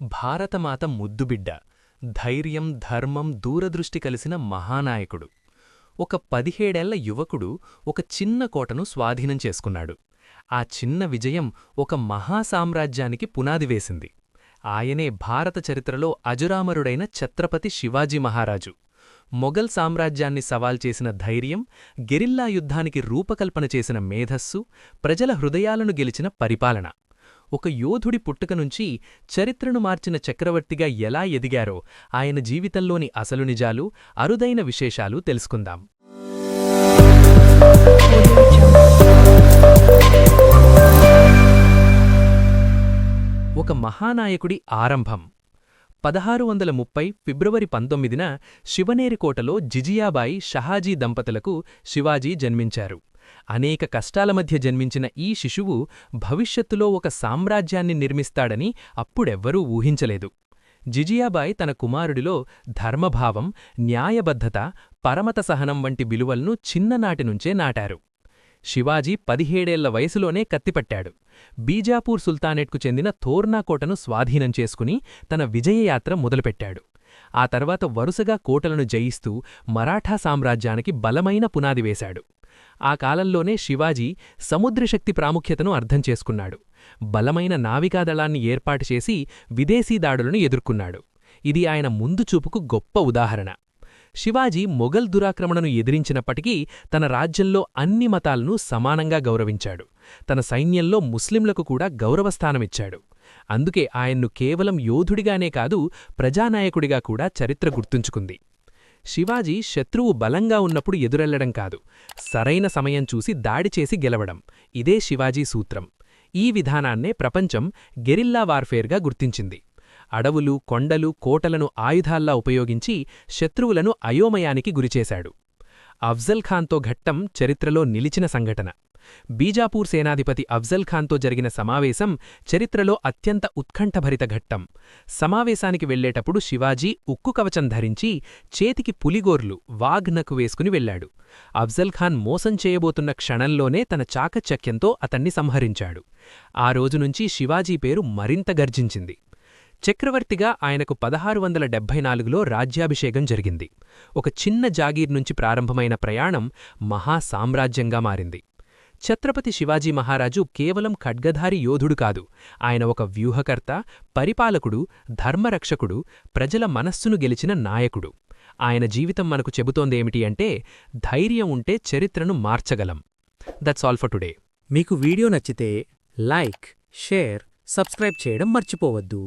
భారతమాత ముద్దుబిడ్డ ధైర్యం ధర్మం దూరదృష్టి కలిసిన మహానాయకుడు. ఒక పదిహేడేళ్ళ యువకుడు ఒక చిన్న కోటను స్వాధీనం చేసుకున్నాడు. ఆ చిన్న విజయం ఒక మహాసామ్రాజ్యానికి పునాది వేసింది. ఆయనే భారత చరిత్రలో అజురామరుడైన ఛత్రపతి శివాజీ మహారాజు. మొఘల్ సామ్రాజ్యాన్ని సవాల్ చేసిన ధైర్యం గెరిల్లా యుద్ధానికి రూపకల్పన చేసిన మేధస్సు ప్రజల హృదయాలను గెలిచిన పరిపాలన. ఒక యోధుడి పుట్టుక నుంచి చరిత్రను మార్చిన చక్రవర్తిగా ఎలా ఎదిగారో ఆయన జీవితంలోని అసలు నిజాలు అరుదైన విశేషాలు తెలుసుకుందాం. ఒక మహానాయకుడి ఆరంభం. పదహారు వందల ముప్పై ఫిబ్రవరి పంతొమ్మిదిన శివనేరికోటలో జిజియాబాయి షహాజీ దంపతులకు శివాజీ జన్మించారు. అనేక కష్టాల మధ్య జన్మించిన ఈ శిశువు భవిష్యత్తులో ఒక సామ్రాజ్యాన్ని నిర్మిస్తాడని అప్పుడెవ్వరూ ఊహించలేదు. జిజియాబాయ్ తన కుమారుడిలో ధర్మభావం న్యాయబద్ధత పరమత సహనం వంటి విలువలను చిన్ననాటినుంచే నాటారు. శివాజీ పదిహేడేళ్ళ వయసులోనే కత్తిపట్టాడు. బీజాపూర్ సుల్తానేట్కు చెందిన తోర్నాకోటను స్వాధీనం చేసుకుని తన విజయయాత్ర మొదలుపెట్టాడు. ఆ తర్వాత వరుసగా కోటలను జయిస్తూ మరాఠా సామ్రాజ్యానికి బలమైన పునాది వేశాడు. ఆ కాలంలోనే శివాజీ సముద్రశక్తి ప్రాముఖ్యతను అర్థం చేసుకున్నాడు. బలమైన నావికాదళాన్ని ఏర్పాటు చేసి విదేశీ దాడులను ఎదుర్కొన్నాడు. ఇది ఆయన ముందుచూపుకు గొప్ప ఉదాహరణ. శివాజీ మొఘల్ దురాక్రమణను ఎదిరించినప్పటికీ తన రాజ్యంలో అన్ని మతాలను సమానంగా గౌరవించాడు. తన సైన్యంలో ముస్లింలకు కూడా గౌరవస్థానమిచ్చాడు అందుకే ఆయన్ను కేవలం యోధుడిగానే కాదు ప్రజానాయకుడిగా కూడా చరిత్ర గుర్తుంచుకుంది. శివాజీ శత్రువు బలంగా ఉన్నప్పుడు ఎదురెళ్ళడం కాదు. సరైన సమయం చూసి దాడి చేసి గెలవడం. ఇదే శివాజీ సూత్రం. ఈ విధానాన్నే ప్రపంచం గెరిల్లా వార్ఫేర్గా గుర్తించింది. అడవులు కొండలు కోటలను ఆయుధాల్లా ఉపయోగించి శత్రువులను అయోమయానికి గురిచేశాడు. అఫ్జల్ ఖాన్తో ఘట్టం చరిత్రలో నిలిచిన సంఘటన. బీజాపూర్ సేనాధిపతి అఫ్జల్ ఖాన్తో జరిగిన సమావేశం చరిత్రలో అత్యంత ఉత్కంఠభరిత ఘట్టం. సమావేశానికి వెళ్ళేటప్పుడు శివాజీ ఉక్కు కవచం ధరించి చేతికి పులిగోర్లు వాఘ్నకు వేసుకుని వెళ్ళాడు అఫ్జల్ ఖాన్ మోసం చేయబోతున్న క్షణంలోనే తన చాకచక్యంతో అతన్ని సంహరించాడు. ఆ రోజునుంచి శివాజీ పేరు మరింత గర్జించింది. చక్రవర్తిగా ఆయనకు పదహారు వందల డెబ్బై నాలుగులో రాజ్యాభిషేకం జరిగింది. ఒక చిన్న జాగీర్ నుంచి ప్రారంభమైన ప్రయాణం మహాసామ్రాజ్యంగా మారింది. ఛత్రపతి శివాజీ మహారాజు కేవలం ఖడ్గధారి యోధుడు కాదు. ఆయన ఒక వ్యూహకర్త పరిపాలకుడు ధర్మరక్షకుడు ప్రజల మనస్సును గెలిచిన నాయకుడు. ఆయన జీవితం మనకు చెబుతోందేమిటి అంటే ధైర్యం ఉంటే చరిత్రను మార్చగలం. దట్స్ ఆల్ ఫర్ టుడే మీకు వీడియో నచ్చితే లైక్ షేర్ సబ్స్క్రైబ్ చేయడం మర్చిపోవద్దు.